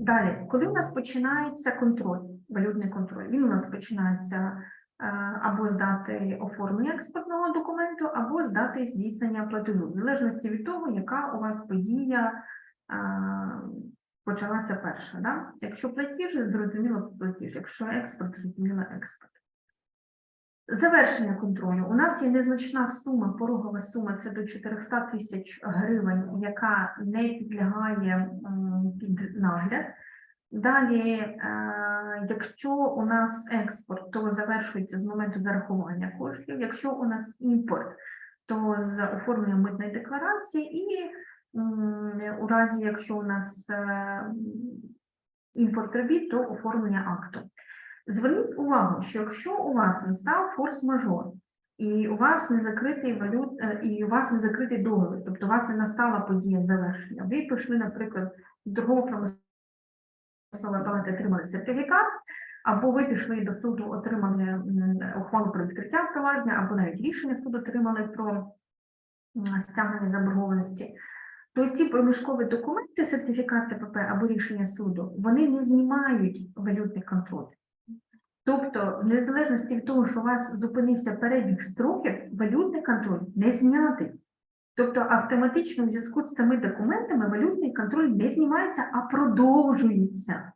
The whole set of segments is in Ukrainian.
Далі, коли у нас починається контроль, валютний контроль, він у нас починається е, або з дати оформлення експортного документу, або з дати здійснення платежу, в залежності від того, яка у вас подія е, почалася перша. Да? Якщо платіж, зрозуміло платіж, якщо експорт, зрозуміло експорт. Завершення контролю. У нас є незначна сума, порогова сума це до 400 тисяч гривень, яка не підлягає під нагляд. Далі, е, якщо у нас експорт, то завершується з моменту зарахування коштів. Якщо у нас імпорт, то з оформленням митної декларації, і у разі, якщо у нас е, імпорт робіт, то оформлення акту. Зверніть увагу, що якщо у вас настав форс-мажор, і у вас не закритий валют, е, і у вас не закритий договір, тобто у вас не настала подія завершення, ви пішли, наприклад, торгово промислової палати отримали сертифікат, або ви пішли до суду, отримали ухвалу про відкриття провадження, або навіть рішення суду отримали про стягнення заборгованості. То ці проміжкові документи, сертифікат ТПП або рішення суду, вони не знімають валютний контроль. Тобто, в незалежності від того, що у вас зупинився перебіг строків, валютний контроль не знятий. Тобто автоматично в зв'язку з цими документами валютний контроль не знімається, а продовжується.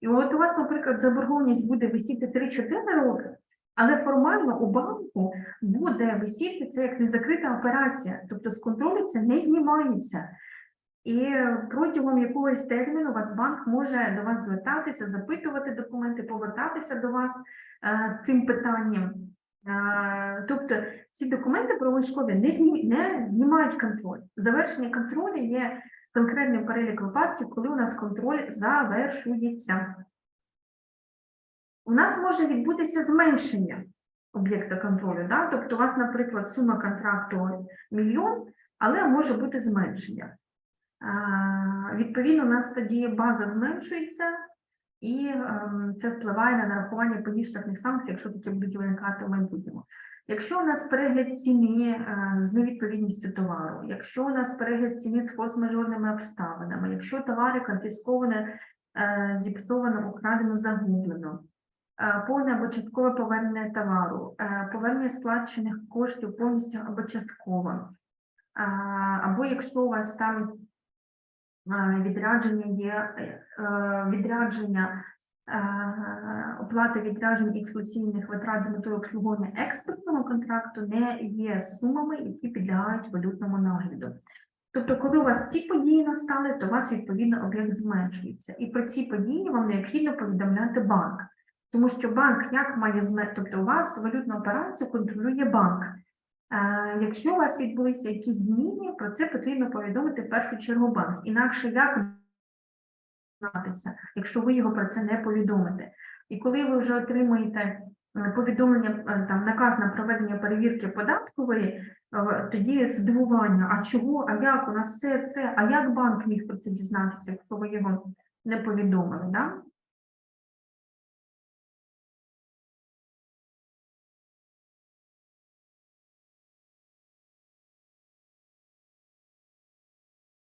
І от у вас, наприклад, заборгованість буде висіти 3-4 роки, але формально у банку буде висіти це як незакрита операція, тобто з контролю це не знімається. І протягом якогось терміну вас банк може до вас звертатися, запитувати документи, повертатися до вас е, цим питанням. Е, тобто ці документи промислові не, зні, не знімають контроль. Завершення контролю є конкретний перелік випадків, коли у нас контроль завершується. У нас може відбутися зменшення об'єкта контролю. Да? Тобто, у вас, наприклад, сума контракту мільйон, але може бути зменшення. Відповідно, у нас тоді база зменшується, і ем, це впливає на нарахування поміжних санкцій, якщо такі будуть виникати в майбутньому. Якщо у нас перегляд ціни е, з невідповідністю товару, якщо у нас перегляд ціни з форс-мажорними обставинами, якщо товари конфісковане, зіпсовано, украдено, загублено, е, повне або часткове повернення товару, е, повернення сплачених коштів повністю або частково, або якщо у вас там відрядження є е, е, відрядження е, оплати відряджень експлуатаційних витрат з метою обслуговування експортного контракту не є сумами, які підлягають валютному нагляду. Тобто, коли у вас ці події настали, то у вас відповідно об'єкт зменшується. І про ці події вам необхідно повідомляти банк. Тому що банк як має зме... тобто у вас валютну операцію контролює банк. Якщо у вас відбулися якісь зміни, про це потрібно повідомити в першу чергу банк. Інакше як дізнатися, якщо ви його про це не повідомите. І коли ви вже отримуєте е, повідомлення, е, там наказ на проведення перевірки податкової, е, тоді здивування, а чого, а як у нас це, це, а як банк міг про це дізнатися, якщо ви його не повідомили, да?